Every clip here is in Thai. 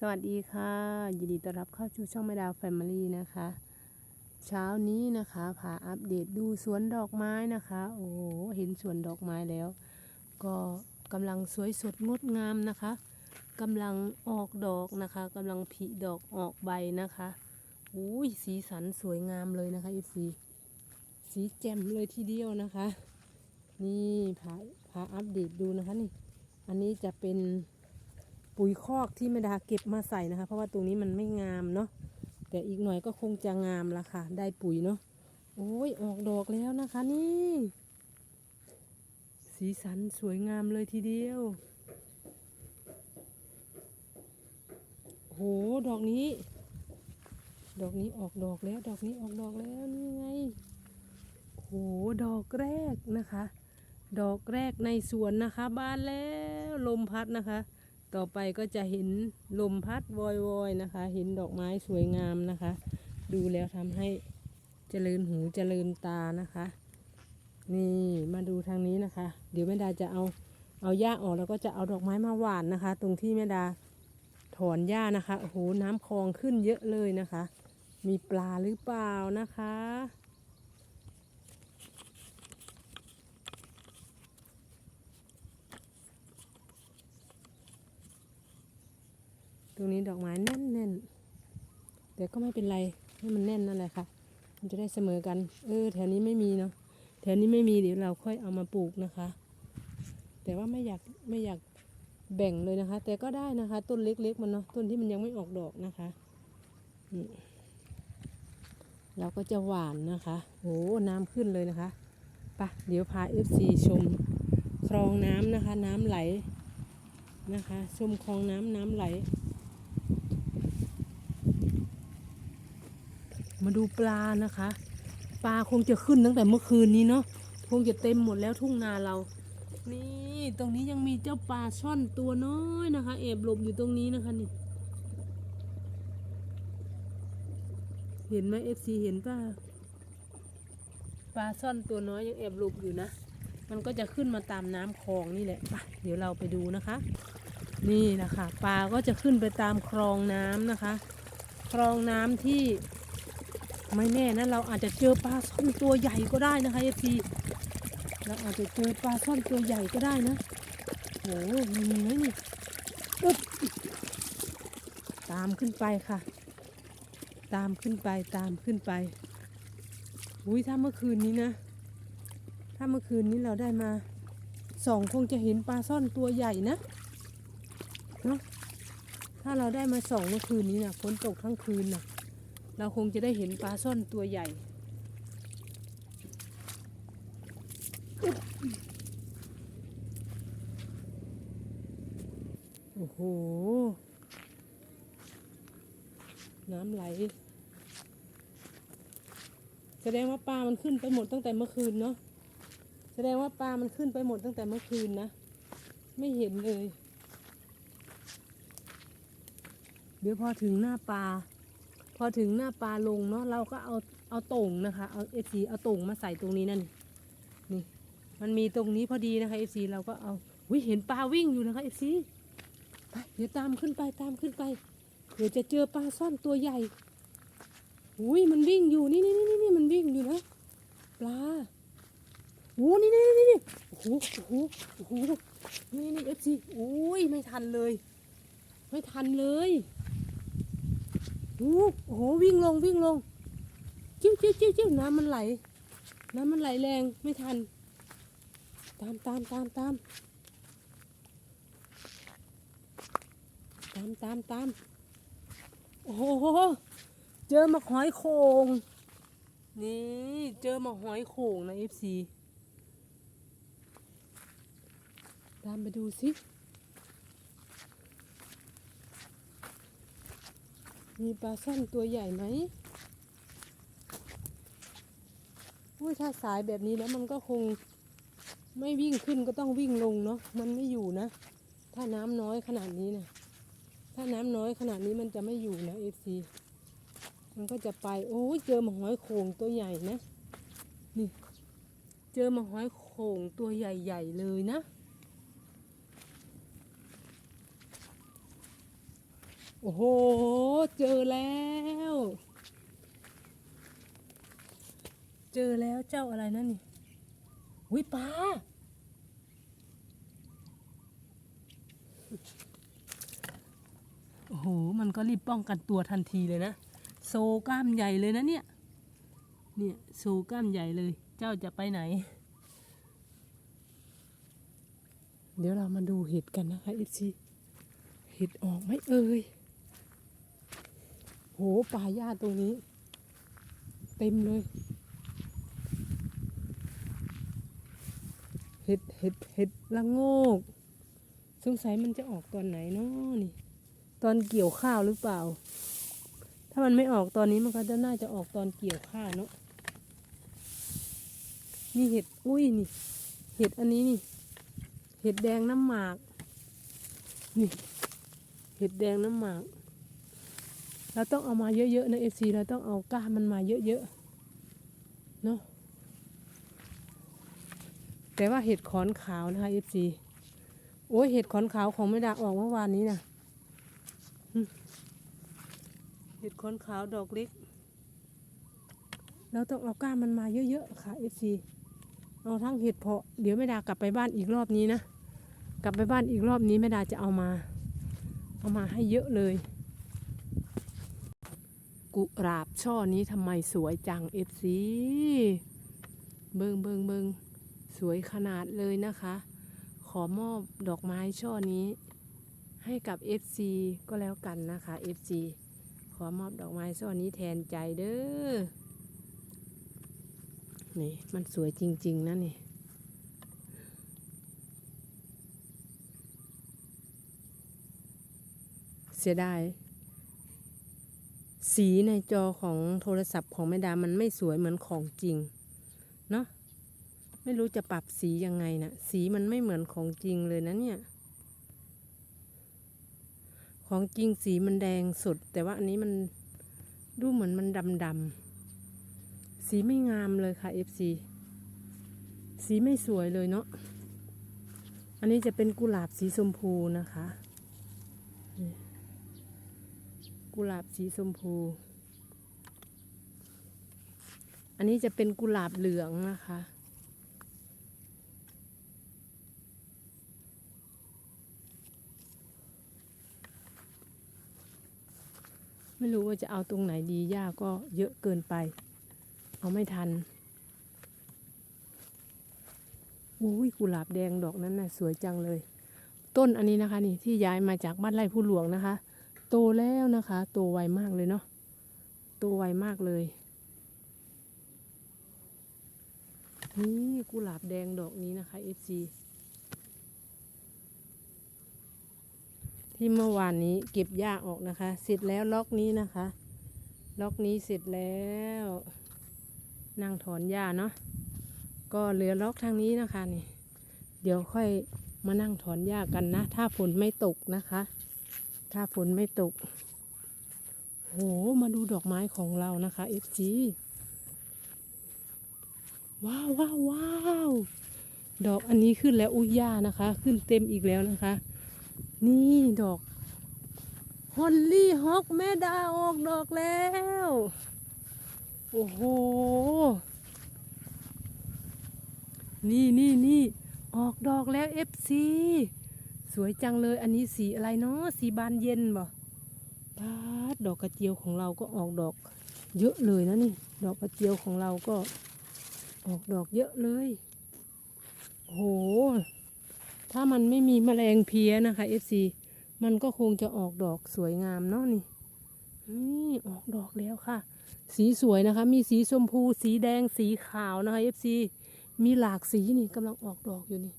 สวัสดีค่ะยินดีต้อนรับเข้าสู่ช่องแม่ดาวแฟมิลี่นะคะ เช้านี้นะคะพาอัปเดตดูสวนดอกไม้นะคะ โอ้โหเห็นสวนดอกไม้แล้ว ก็กำลังสวยสดงดงามนะคะกำลังออกดอกนะคะกำลังผลิดอกออกใบนะคะอุ้ยสีสันสวยงามเลยนะคะอีสีสีแจ่มเลยทีเดียวนะคะ นี่พาพาอัปเดตดูนะคะนี่ อันนี้จะเป็น ปุ๋ยคอกที่แม่ดาเก็บมาใส่นะคะ เพราะว่าตรงนี้มันไม่งามเนาะแต่อีกหน่อยก็คงจะงามละค่ะ ได้ปุ๋ยเนาะโอ้ยออกดอกแล้วนะคะนี่ สีสันสวยงามเลยทีเดียวโหดอกนี้ ดอกนี้ออกดอกแล้ว ดอกนี้ออกดอกแล้วนี่ไงโหดอกแรกนะคะ ดอกแรกในสวนนะคะ บานแล้วลมพัดนะคะ ต่อไปก็จะเห็นลมพัดวอยๆนะคะ เห็นดอกไม้สวยงามนะคะ ดูแล้วทำให้เจริญหูเจริญตานะคะ นี่มาดูทางนี้นะคะ เดี๋ยวแม่ดาจะเอาเอาหญ้าออกแล้วก็จะเอาดอกไม้มาหว่านนะคะ ตรงที่แม่ดาถอนหญ้านะคะโอ้โหน้ำคลองขึ้นเยอะเลยนะคะ มีปลาหรือเปล่านะคะ ตรงนี้ดอกไม้แน่นแน่นแต่ก็ไม่เป็นไรให้มันแน่นนั่นแหละค่ะ มันจะได้เสมอกัน เออ แถวนี้ไม่มีเนาะแถวนี้ไม่มีเดี๋ยวเราค่อยเอามาปลูกนะคะ แต่ว่าไม่อยากไม่อยากแบ่งเลยนะคะ แต่ก็ได้นะคะ ต้นเล็กๆมันเนาะต้นที่มันยังไม่ออกดอกนะคะเราก็จะหวานนะคะโอ้น้ำขึ้นเลยนะคะปะเดี๋ยวพาเอฟซีชมคลองน้ำนะคะ น้ำไหลนะคะ ชมคลองน้ำน้ำไหล มาดูปลานะคะ ปลาคงจะขึ้นตั้งแต่เมื่อคืนนี้เนาะคงจะเต็มหมดแล้วทุ่งนาเรา นี่ตรงนี้ยังมีเจ้าปลาช่อนตัวน้อยนะคะแอบหลบอยู่ตรงนี้นะคะนี่ เห็นไหมเอฟซีเห็นป่ะปลาช่อนตัวน้อยยังแอบหลบอยู่นะ มันก็จะขึ้นมาตามน้ำคลองนี่แหละไปเดี๋ยวเราไปดูนะคะ นี่นะคะปลาก็จะขึ้นไปตามคลองน้ำนะคะ คลองน้ำที่ ไม่แน่นะเราอาจจะเจอปลาซ่อนตัวใหญ่ก็ได้นะคะเอฟีเราอาจจะเจอปลาซ่อนตัวใหญ่ก็ได้นะโหมีไหมนี่อึ๊บตามขึ้นไปค่ะ ตามขึ้นไปตามขึ้นไปอุ้ยถ้าเมื่อคืนนี้นะ ถ้าเมื่อคืนนี้เราได้มาสองคงจะเห็นปลาซ่อนตัวใหญ่นะเนาะถ้าเราได้มาสองเมื่อคืนนี้นะฝนตกทั้งคืนนะ เราคงจะได้เห็นปลาซ่อนตัวใหญ่ โอ้โห น้ำไหล แสดงว่าปลามันขึ้นไปหมดตั้งแต่เมื่อคืนเนาะ แสดงว่าปลามันขึ้นไปหมดตั้งแต่เมื่อคืนนะ ไม่เห็นเลย เดี๋ยวพอถึงหน้าปลา พอถึงหน้าปลาลงเนาะเราก็เอาเอาต่งนะคะ เอาเอฟซีเอาต่งมาใส่ตรงนี้นั่นนี่ มันมีตรงนี้พอดีนะคะเอฟซีเราก็เอาวิเห็นปลาวิ่งอยู่นะคะเอฟซีไปเดี๋ยวตามขึ้นไปตามขึ้นไปเดี๋ยวจะเจอปลาซ่อนตัวใหญ่อุ้ยมันวิ่งอยู่นี่นี่นี่นี่มันวิ่งอยู่นะปลาโอ้นี่นี่นี่นี่โอ้โหโอ้โหโอ้โหนี่นี่เอฟซีอุ้ยไม่ทันเลย ไม่ทันเลย โอ้โหวิ่งลงวิ่งลงจิ้วจิ้วจิ้วจิ้วน้ำมันไหล น้ำมันไหลแรงไม่ทัน ตามตามตามตามตามตามตามโอ้โหเจอมาหอยโขงนี่เจอมาหอยโขงนะเอฟซีตามไปดูสิ มีปลาซ่อนตัวใหญ่ไหมอุ้ยถ้าสายแบบนี้แล้วมันก็คงไม่วิ่งขึ้นก็ต้องวิ่งลงเนาะ มันไม่อยู่นะ ถ้าน้ำน้อยขนาดนี้นะถ้าน้ำน้อยขนาดนี้มันจะไม่อยู่นะเอฟซีมันก็จะไป โอ้ยเจอมาหอยโข่งตัวใหญ่นะ นี่ เจอมาหอยโข่งตัวใหญ่ ๆ เลยนะ โโอ้โห เจอแล้ว เจอแล้วเจ้าอะไรนั่นนี่วิปลาโอ้โห มันก็รีบป้องกันตัวทันทีเลยนะ โซกล้ามใหญ่เลยนะเนี่ย เนี่ย โซกล้ามใหญ่เลย เจ้าจะไปไหน เดี๋ยวเรามาดูเห็ดกันนะคะอีซีเห็ดออกไหมเอ่ย โหป่าหญ้าตรงนี้ เต็มเลย เห็ดเห็ดเห็ดละโงก สงสัยมันจะออกตอนไหนเนาะนี่ ตอนเกี่ยวข้าวหรือเปล่า ถ้ามันไม่ออกตอนนี้มันก็จะน่าจะออกตอนเกี่ยวข้าวเนาะนี่เห็ดอุ้ยนี่ เห็ดอันนี้นี่ เห็ดแดงน้ำหมาก นี่ เห็ดแดงน้ำหมาก เราต้องเอามาเยอะๆนะเอฟซีเราต้องเอาก้ามันมาเยอะๆเนาะแต่ว่าเห็ดขอนขาวนะคะเอฟซีโอ้ยเห็ดขอนขาวของไม่ดาออกเมื่อวานนี้นะเห็ดขอนขาวดอกเล็ก เราต้องเอาก้ามันมาเยอะๆค่ะเอฟซีเอาทั้งเห็ดเพาะเดี๋ยวไม่ดากลับไปบ้านอีกรอบนี้นะกลับไปบ้านอีกรอบนี้แม่ดาจะเอามา เอามาให้เยอะเลย กุหลาบช่อนี้ทำไมสวยจังเอฟซีเบิงเบิงเบิงสวยขนาดเลยนะคะ ขอมอบดอกไม้ช่อนี้ให้กับ FC ก็แล้วกันนะคะ FC ขอมอบดอกไม้ช่อนี้แทนใจเด้อ นี่มันสวยจริง ๆ นะนี่เสียดาย สีในจอของโทรศัพท์ของแม่ดามันไม่สวยเหมือนของจริง เนาะไม่รู้จะปรับสียังไงนะสีมันไม่เหมือนของจริงเลยนะเนี่ย ของจริงสีมันแดงสุดแต่ว่าอันนี้มันดูเหมือนมันดำดำๆสีไม่งามเลยค่ะ FC สีไม่สวยเลยเนาะอันนี้จะเป็นกุหลาบสีชมพูนะคะ กุหลาบสีชมพู อันนี้จะเป็นกุหลาบเหลืองนะคะ ไม่รู้ว่าจะเอาตรงไหนดีหญ้าก็เยอะเกินไป เอาไม่ทันอุ้ยกุหลาบแดงดอกนั้นน่ะสวยจังเลย ต้นอันนี้นะคะนี่ที่ย้ายมาจากบ้านไร่ผู้หลวงนะคะ โตแล้วนะคะ โตไวมากเลยเนาะโตไวมากเลย นี่กุหลาบแดงดอกนี้นะคะ FC ที่เมื่อวานนี้เก็บหญ้าออกนะคะ เสร็จแล้วล็อกนี้นะคะ ล็อกนี้เสร็จแล้วนั่งถอนหญ้าเนาะก็เหลือล็อกทางนี้นะคะนี่ เดี๋ยวค่อยมานั่งถอนหญ้ากันนะ ถ้าฝนไม่ตกนะคะ ถ้าฝนไม่ตก โห มาดูดอกไม้ของเรานะคะ FG ว้าวว้าวว้าวดอกอันนี้ขึ้นแล้วอุ้ยหญ้านะคะ ขึ้นเต็มอีกแล้วนะคะ นี่ดอกฮอลลี่ฮอกแม่ดาออกดอกแล้ว โอ้โห นี่นี่นี่ออกดอกแล้ว FC สวยจังเลย อันนี้สีอะไรเนาะสีบานเย็นบ่ปาดดอกกระเจียวของเราก็ออกดอก เยอะเลยนะนี่ ดอกกระเจียวของเราก็ ออกดอกเยอะเลยโอ้โหถ้ามันไม่มีแมลงเพี้ยนะคะ FC มันก็คงจะออกดอกสวยงามเนาะนี่นี่ออกดอกแล้วค่ะ สีสวยนะคะ มีสีชมพู สีแดง สีขาวนะคะ FC มีหลากสีนี่กำลังออกดอกอยู่นี่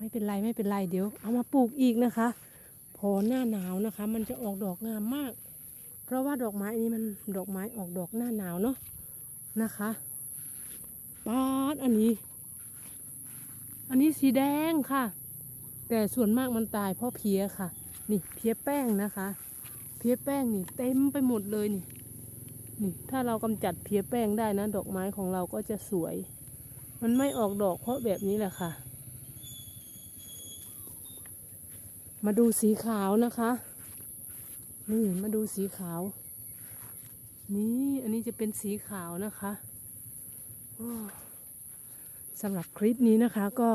ไม่เป็นไรไม่เป็นไรเดี๋ยว เอามาปลูกอีกนะคะพอหน้าหนาวนะคะ มันจะออกดอกงามมาก เพราะว่าดอกไม้นี้มันดอกไม้ออกดอกหน้าหนาวเนาะนะคะป๊าดอันนี้ อันนี้สีแดงค่ะ แต่ส่วนมากมันตายเพราะเพี้ยค่ะ นี่เพี้ยแป้งนะคะ เพี้ยแป้งนี่เต็มไปหมดเลยนี่นี่ถ้าเรากำจัดเพี้ยแป้งได้นะ ดอกไม้ของเราก็จะสวย มันไม่ออกดอกเพราะแบบนี้แหละค่ะ มาดูสีขาวนะคะ นี่มาดูสีขาว นี่อันนี้จะเป็นสีขาวนะคะสำหรับคลิปนี้นะคะ ก็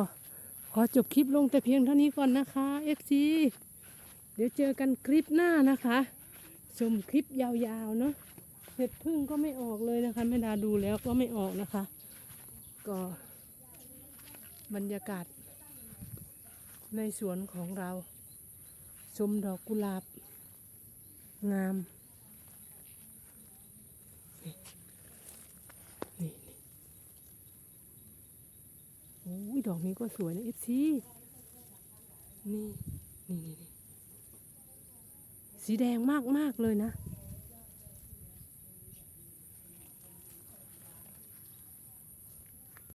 ขอจบคลิปลงแต่เพียงเท่านี้ก่อนนะคะ FC เดี๋ยวเจอกันคลิปหน้านะคะชมคลิปยาวๆเนาะเห็ดพึ่งก็ไม่ออกเลยนะคะแม่ดาดูแล้วก็ไม่ออกนะคะ ก็บรรยากาศในสวนของเรา ชมดอกกุหลาบ งาม นี่นี่โอ้ยดอกนี้ก็สวยนะเอฟซีนี่นี่นี่นี่สีแดงมากมากๆเลยนะ